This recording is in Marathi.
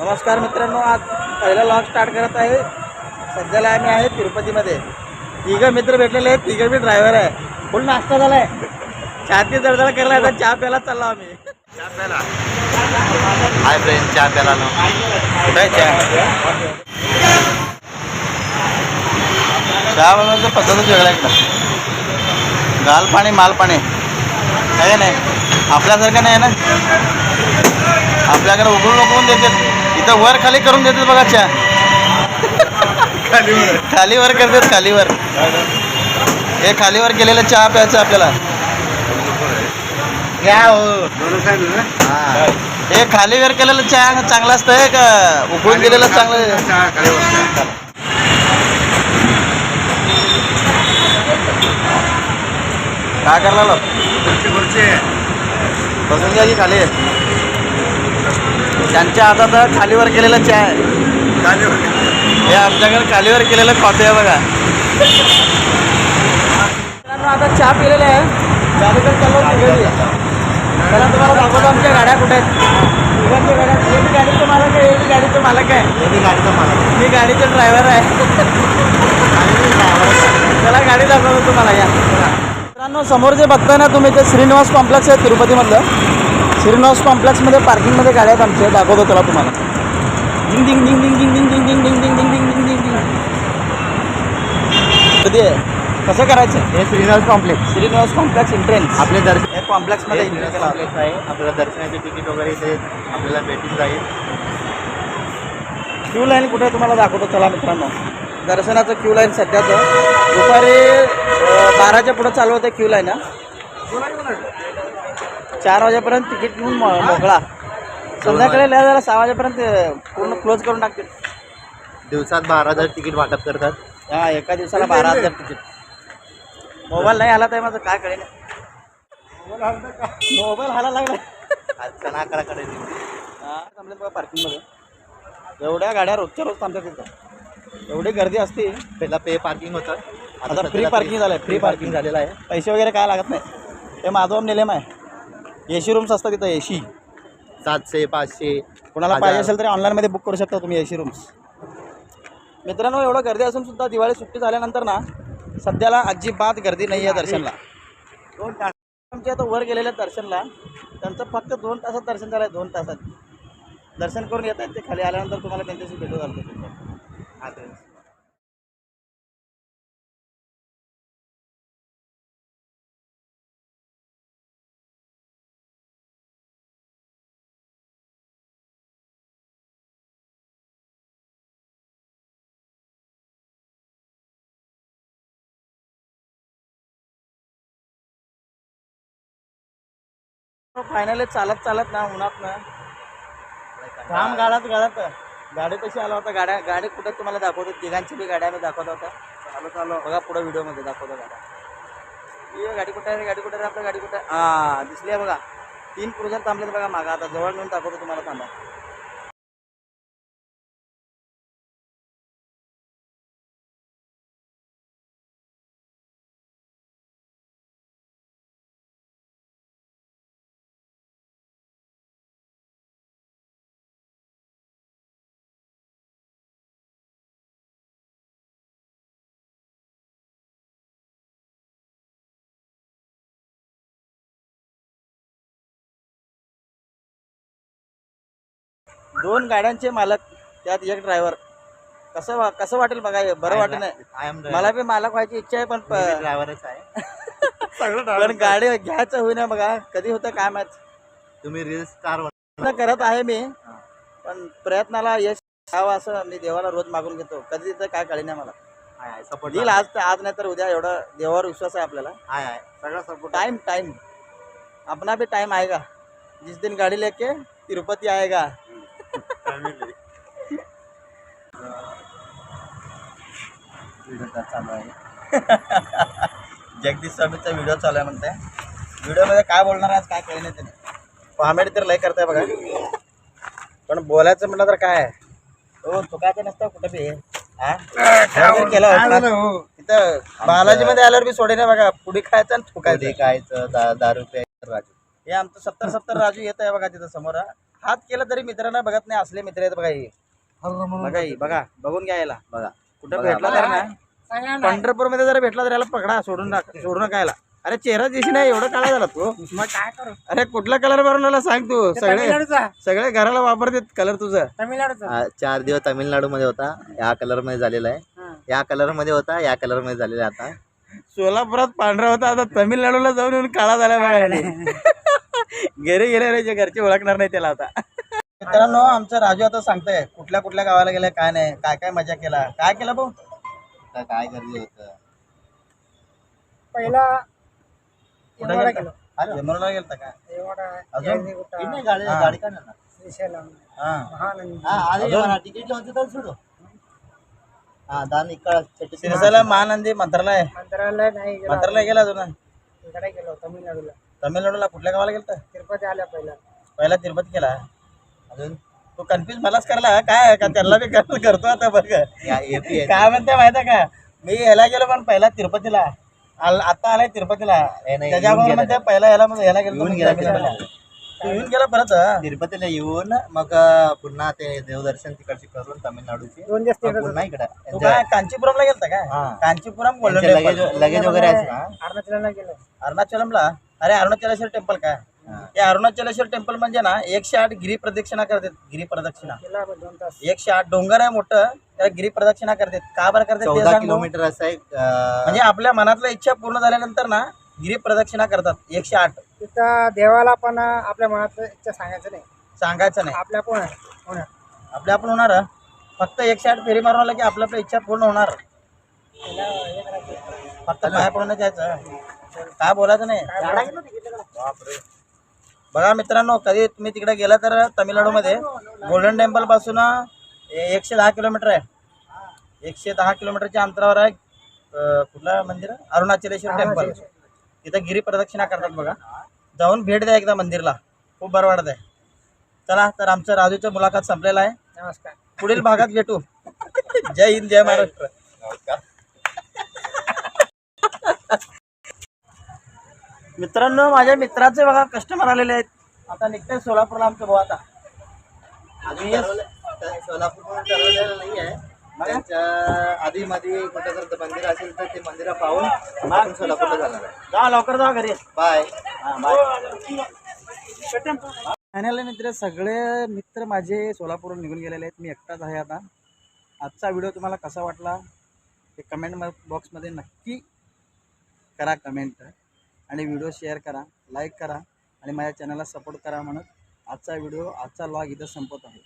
नमस्कार मित्रांनो आज पहिला लॉग स्टार्ट करत आहे. सध्याला आम्ही आहे तिरुपतीमध्ये. तिघं मित्र भेटलेले आहेत तिघं बी ड्रायव्हर आहे. फुल नाश्ता झालाय. छाती जळजळ करायला आता चहा प्यायला चाललो आम्ही. चहा प्यायला हाय फ्रेंड चहा प्याला ना कुठे चहा? चहा बनवायचं पद्धतच वेगळा इकडं गाल पाणी माल पाणी. आहे नाही? आपल्यासारखं नाही ना? आपल्याकडे उघडून उघडून देतात. इथं वर खाली करून देतात बघा चहा खालीवर करतात खालीवर. हे खालीवर केलेलं चहा प्यायचं आपल्याला. घ्या हो. हा. हे खालीवर केलेलं चहा चांगलं असतंय का उकळून दिलेलं चांगलं? काय करला बसून घ्या की खाली. त्यांच्या हातात खालीवर केलेलं चहा आहे. हे आमच्याकडे खालीवर केलेलं कॉफी आहे बघा. आता चहा पिलेला आहे. गाडीकडे चाललो घरी त्याला तुम्हाला दाखवतो आमच्या गाड्या कुठे आहेत. गाड्या. गाडीचं मालक आहे हे गाडीचं मालक आहे. गाडीचा मला मी गाडीचं ड्रायव्हर आहे. त्याला गाडी दाखवतो तुम्हाला या. मित्रांनो समोर जे बघताय ना तुम्ही ते श्रीनिवास कॉम्प्लेक्स आहे तिरुपतीमधलं. श्रीनिवास कॉम्प्लेक्समध्ये पार्किंगमध्ये गाड्या आहेत आमच्या दाखवतो त्याला तुम्हाला डिंग डिंग डिंग डिंग डिंग डिंग डिंग डिंग डिंग डिंग डिंग डिंग डिंग डिंग कधी आहे कसं करायचं हे Srinivas complex Srinivas complex entrance आपले दर्शन या कॉम्प्लेक्समध्ये हे श्रीनिवास कॉम्प्लेक्स आहे आपल्याला दर्शनाचे तिकीट वगैरे इथे आपल्याला भेटून जाईल क्यू लाईन कुठे तुम्हाला दाखवतो चला मित्रांनो दर्शनाचं क्यू लाईन सध्याचं दुपारी बाराच्या पुढं चालू होतं क्यू लाईन चार वाजेपर्यंत तिकीट घेऊन मोकळा. संध्याकाळी लय जरा सहा वाजेपर्यंत पूर्ण क्लोज करून टाकतील. दिवसात बारा हजार तिकीट वाटप करतात. हा एका दिवसाला बारा हजार तिकीट. मोबाईल नाही आला तर माझं काय कळेल मोबाईल हाला लागला. आजच्या नाकडाकडे हा थांबले बघा पार्किंगमध्ये एवढ्या गाड्या रोजच्या रोज थांबतात तिथं एवढी गर्दी असते. पहिला पे पार्किंग होतं. आता सध्याला parking झालंय, free free parking. झालेलं आहे. पैसे वगैरे काय लागत नाही. हे माधवम निलेम आहे. ए सी रूम्स असतात तिथं ए सी सातशे पाचशे. कोणाला. पाहिजे असेल तरी ऑनलाईनमध्ये बुक करू शकता तुम्ही ए सी रूम्स मित्रांनो एवढं गर्दी असून सुद्धा दिवाळी सुट्टी झाल्यानंतर ना सध्याला अजिबात गर्दी नाही आहे दर्शनला. आमच्या आता वर गेलेल्या दर्शनला त्यांचं फक्त दोन तासात दर्शन झालं आहे दोन तासात. दर्शन करून येत आहेत ते खाली आल्यानंतर तुम्हाला त्यांच्याशी भेटू घालतो. फायनली चालत चालत ना उन्हात ना. घाम गाळत गाळत गाडी कशी आला होता? गाड्या गाडी कुठे तुम्हाला दाखवतो? तिघांची बी गाड्या मी दाखवत होता चालू चालू बघा पुढे व्हिडिओमध्ये दाखवतो गाड्या. गाडी कुठे आहे गाडी कुठे आहे आपल्या गाडी कुठे? हा दिसली आहे बघा. तीन क्रुझर थांबलेत बघा मागा. आता जवळ नेऊन दाखवतो तुम्हाला थांबा. दोन गाड्यांचे मालक त्यात एक ड्रायव्हर कसं वा कसं वाटेल बघा बरं वाटेल नाही आय एम मला बी मालक व्हायची इच्छा आहे पण प- ड्रायव्हरच आहे. पण गाडी घ्यायचं होईना बघा कधी होतं काय माहीत. तुम्ही रील स्टार प्रयत्न करत आहे मी पण प्रयत्नाला यश यावं असं मी देवाला रोज मागून घेतो. कधी तिथं काय कळी नाही मला सपोर्ट देईल आज तर आज नाही तर उद्या एवढा देवावर विश्वास आहे आपल्याला. आहे आहे सगळा सपोर्ट टाइम टाइम अपना भी टाइम आएगा जिस दिन गाड़ी लेके तिरुपति आएगा चालू आहे. जगदीश स्वामीचा व्हिडिओ चालू आहे म्हणते व्हिडिओमध्ये काय बोलणार आहे आज? काय कळलं नाही त्याने कॉमेडी तर लय करताय बघा. पण बोलायचं म्हटलं तर काय? आहे हो चुकायचं नसतं कुठं बी. हा? केलं. तिथं बालाजी मध्ये आल्यावर बी सोडे नाही बघा. पुढे खायचं आणि थुकायचं. खायचं दा दारू प्यायचं राजू हे आमचं सत्तर सत्तर राजू येत आहे बघा तिथं समोर. हात केलं तरी मित्रांना बघत नाही असले मित्र आहेत बघा हे. बघा ही बघा बघून घ्या याला. बघा. कुठं भेटला तर ना पंढरपूरमध्ये जर भेटला तर याला पकडा सोडून टाक सोडून नका याला. अरे चेहरा दिशी नाही एवढं काळा झाला तू. मग काय करू? अरे कुठला कलर मारून आला सांग तू? सगळे सगळे घराला वापरतात कलर तुझं. तमिळनाडूचा. हा, चार दिवस तामिळनाडू मध्ये होता या कलरमध्ये झालेला आहे. हा. या कलरमध्ये होता या कलरमध्ये झालेला आता. सोलापुरात पांढरा होता आता तमिळनाडूला जाऊन येऊन काळा झाला बघा याने. घरी गेले रे जे घरचे ओळखणार नाही त्याला आता. मित्रांनो आमचं राजू आता सांगतोय कुठल्या कुठल्या गावाला गेले काय नाही काय काय मजा केला काय केलं भाऊ? काय गरजे होतं? पहिला कुठं? गेलो. गेलता का? अजून? गाडी हा. गाडी तिकीट सोडू. दान इकडं महानंदी मंत्रालय. मंत्रालय नाही गेलो. मंत्रालय गेला अजून? इकडे गेलो तमिळनाडूला तमिळनाडूला कुठल्या गावाला गेलता? तिरुपती आल्या पहिला पहिला तिरुपती केला. अजून तू कन्फ्युज मलाच करला. काय का? त्याला बी कर- करतो आता बघ. काय म्हणते माहिती का? मी याला गेलो पण पहिला तिरुपतीला. आल- आता आलाय तिरुपतीला. नाही, येऊन त्याच्या अगोदर गेला म्हणते पहिला याला याला गेलो येऊन मी गेला येऊन गेला परत तिरुपतीला येऊन मग पुन्हा ते देवदर्शन तिकडचे करून तामिळनाडूची. दोन दिवस पुन्हा इकडे. कांचीपुरमला गेलता हा. कांचीपुरम लगेज लगेज वगैरे अरुणाचलला गेलो. अरुणाचलमला अरे अरुणाचलेश्वर टेम्पल काय? हा. हे अरुणाचलेश्वर टेम्पल म्हणजे ना एकशे आठ गिरी प्रदक्षिणा करतात गिरी प्रदक्षिणा. एकशे आठ डोंगर आहे मोठं त्याला गिरी प्रदक्षिणा करतात का बरं करतात ते. किलोमीटर असं एक म्हणजे आपल्या मनातल्या इच्छा पूर्ण झाल्यानंतर ना गिरी प्रदक्षिणा करतात एकशे आठ तिथं देवाला पण आपल्या मनात इच्छा सांगायचं नाही. सांगायचं नाही. आपल्या पण होणार आपल्या आपण होणार फक्त एकशे आठ फेरी मारून आला की आपल्या आपल्या इच्छा पूर्ण होणार. फक्त पाय पडून जायचं काय बोलायचं नाही. बापरे. बघा मित्रांनो कधी तुम्ही तिकडे गेला तर तमिळनाडूमध्ये. गोल्डन टेम्पलपासून एकशे दहा किलोमीटर आहे. एकशे दहा किलोमीटरच्या अंतरावर आहे कुठलं मंदिर? अरुणाचलेश्वर टेम्पल. तिथं गिरी प्रदक्षिणा करतात बघा. जाऊन भेट द्या एकदा मंदिरला. खूप बरं वाटत आहे चला तर आमचं राजूचं मुलाखत संपलेला आहे. नमस्कार. पुढील भागात भेटू. जय हिंद जय महाराष्ट्र. मित्रांनो माझ्या मित्राचे बघा कस्टमर आलेले आहेत. आता निघते सोलापूरला आमचं भाऊ आता. सोलापूरमध्ये ठरवलेलं नाही आहे त्यांच्या आधी मध्ये कुठं जर मंदिर असेल तर ते मंदिर पाहून आपण सोलापूरला जाणार आहे. जा लवकर जा घरी. बाय. फायनल मित्र सगळे मित्र माझे सोलापूरहून निघून गेलेले आहेत. मी एकटाच आहे आता. आजचा व्हिडिओ तुम्हाला कसा वाटला ते कमेंट बॉक्समध्ये नक्की करा कमेंट आणि व्हिडिओ शेअर करा लाईक करा आणि माझ्या चॅनलला सपोर्ट करा म्हणत आजचा व्हिडिओ आजचा लॉग इथं संपत आहे.